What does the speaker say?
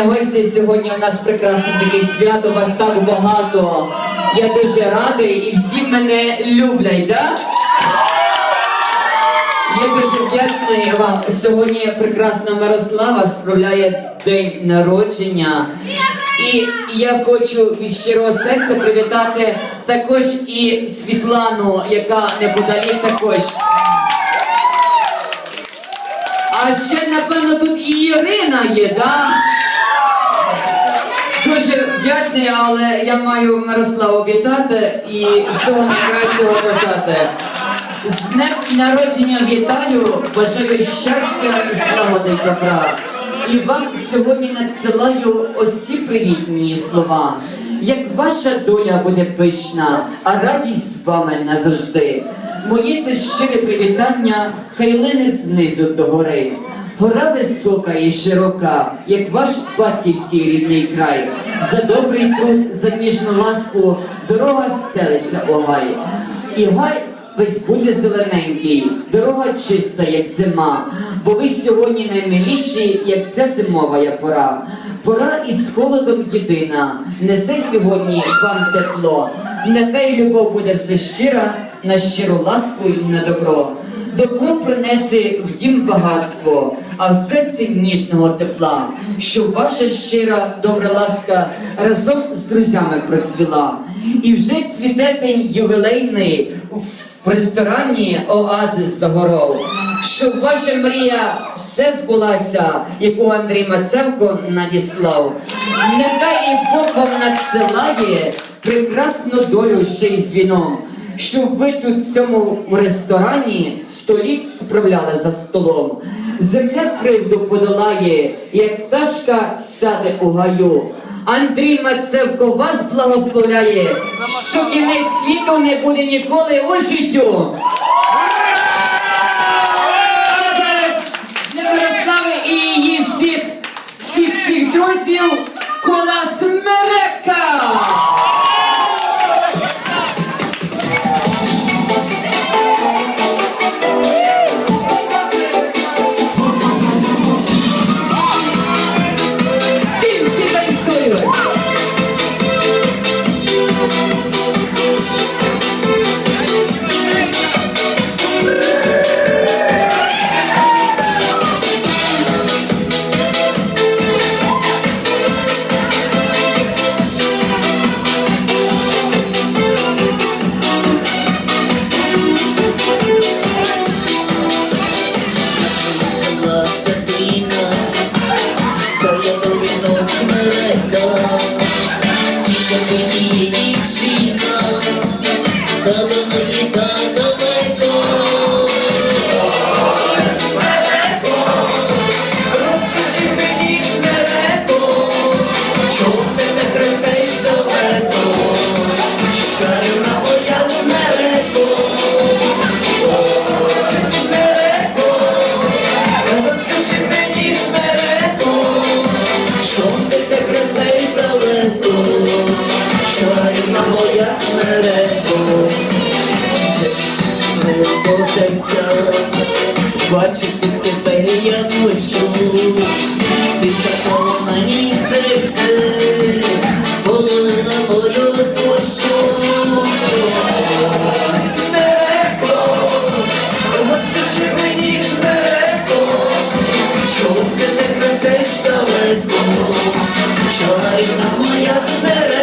шановні гості, сьогодні у нас прекрасне таке свято, вас так багато. Я дуже радий і всі мене люблять, да? Я дуже вдячний вам. Сьогодні прекрасна Мирослава справляє день народження. І я хочу від щирого серця привітати також і Світлану, яка неподалік також. А ще, напевно, тут і Ірина є, да? Вдячний, але я маю Мирославу вітати і всього найкращого бажати. З днем народження вітаю, бажаю щастя і злагоди добра. І вам сьогодні надсилаю ось ці привітні слова. Як ваша доля буде пишна, а радість з вами назавжди. Моє це щире привітання, хай лине знизу до гори. Гора висока і широка, як ваш батьківський рідний край. За добрий труд, за ніжну ласку, дорога стелиться о гай. І гай весь буде зелененький, дорога чиста, як зима, бо ви сьогодні наймиліші, як ця зимова пора. Пора із холодом єдина, несе сьогодні вам тепло. Нехай любов буде все щира, на щиру ласку і на добро. Добро принесе в дім багатство, а в серці ніжного тепла, щоб ваша щира добра ласка разом з друзями процвіла. І вже цвіте день ювілейний в ресторані Оазис Загоров. Щоб ваша мрія все збулася, яку Андрій Мацевко надіслав. Нехай і Бог вам надсилає прекрасну долю ще й з віном щоб ви тут в цьому ресторані століт справляли за столом. Земля кривду подолає, як пташка сяде у гаю. Андрій Мацевко вас благословляє, що кінець світу не буде ніколи у життю. А зараз для Мирослави і її всіх, всіх всіх друзів кола смерека. Дівчина, та до неї так до серця, бачити тебе я ношу, Ти запала мені серце, полонила мою душу. Смереко, розкажи мені, смереко, чому ти не ростеш далеко? Чарівна моя смереко,